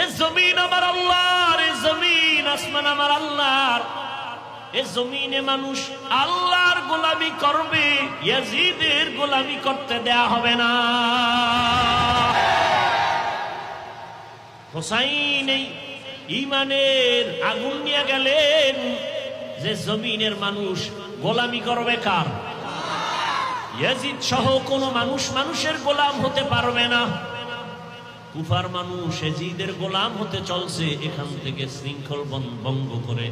এ জমিন আমার আল্লাহর, এ জমিন আসমান আমার আল্লাহর। এ জমিনে মানুষ আল্লাহর গোলামি করবে গোলামি করতে দেয়া হবে না। ইমানের আগুন নিয়ে গেলেন যে জমিনের মানুষ গোলামি করবে কার? ইয়াজিদ সহ কোনো মানুষ মানুষের গোলাম হতে পারবে না। কুফার মানুষ এজিদের গোলাম হতে চলছে, এখান থেকে শৃঙ্খল ভঙ্গ করে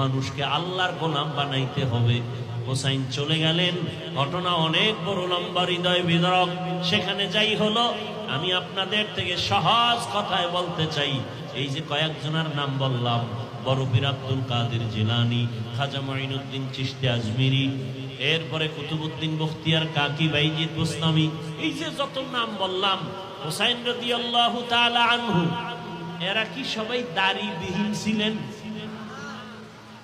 মানুষকে আল্লাহর গোলাম বানাইতে হবে। হোসাইন চলে গেলেন, ঘটনা অনেক বড় লম্বা হৃদয় বিদরক। সেখানে যাই হলো, আমি আপনাদের থেকে সহজ কথায় বলতে চাই। এই যে কয়েকজনের নাম বললাম, বড় পীর আব্দুল কাদের জিলানি, খাজা মঈনুদ্দিন চিশতি আজমিরি, এরপরে কুতুবুদ্দিন বখতিয়ার কাকি, বাইজিদ গোস্তামি এই যে যত নাম বললাম হোসাইন রদি আল্লাহ আনহু, এরা কি সবাই দাড়ি বিহীন ছিলেন?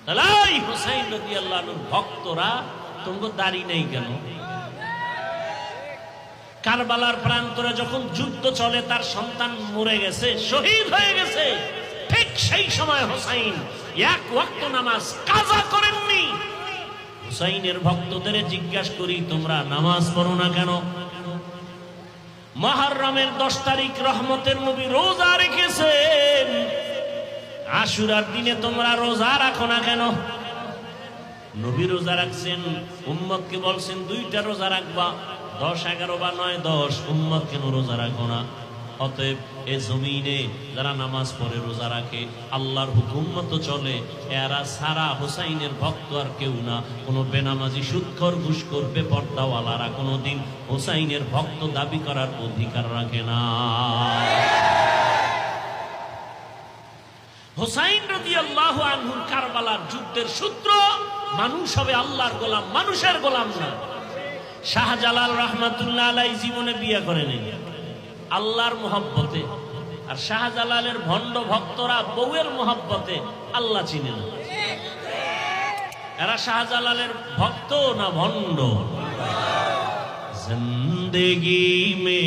তাহলে এই হোসাইন রদি আল্লাহ ভক্তরা তোমাকে দাড়ি নেই কেন? কারবালার প্রান্তরে যখন যুদ্ধ চলে, তার সন্তান মরে গেছে, শহীদ হয়ে গেছে। ঠিক সেই সময় হোসাইন এক ওয়াক্ত নামাজ কাজা করেননি। হুসাইনের ভক্তদের জিজ্ঞাসা করি, তোমরা নামাজ পড়ো না কেন? মহারমের দশ তারিখ রহমতের নবী রোজা রেখেছেন। আশুরার দিনে তোমরা রোজা রাখো না কেন? নবী রোজা রাখছেন, উম্মতকে বলছেন, দুইটা রোজা রাখবা, দশ, এগারো বা নয়, দশ উম্মত কেন রোজা রাখো না। অতএব এ জমিনে যারা নামাজ পড়ে, রোজা রাখে, আল্লাহর হুকুম মতো চলে, এরা সারা হোসাইনের ভক্ত আর কেউ না। কোনো বেনামাজি সুৎখর ঘুষ করবে পর্দাওয়ালারা কোনোদিন হোসাইনের ভক্ত দাবি করার অধিকার রাখে না। হোসাইন রদি আল্লাহ আনহুর কারবালার যুদ্ধের সূত্র, মানুষ হবে আল্লাহর গোলাম, মানুষের গোলাম না। শাহজালাল রহমাতুল্লাহ আলাই জীবনে বিয়ে করে নেই আল্লাহর মোহাব্বতে। আর শাহজালালের ভণ্ড ভক্তরা বউয়ের মোহাব্বতে আল্লাহ চিনে না। এরা শাহজালালের ভক্ত না ভণ্ড? জিন্দগি মে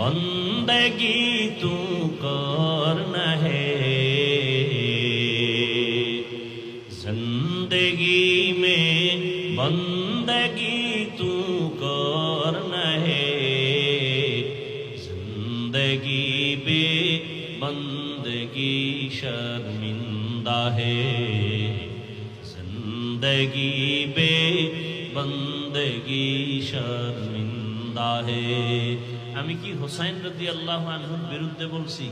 বন্দগি তু কর হে জিন্দগি মে বন্দগি তু কর जिंदगी बे बंदगी शर्मिंदा है जिंदगी बे बंदगी शर्मिंदा है আমি কি হোসাইন রদি আল্লাহ আনহুর বিরুদ্ধে বলছি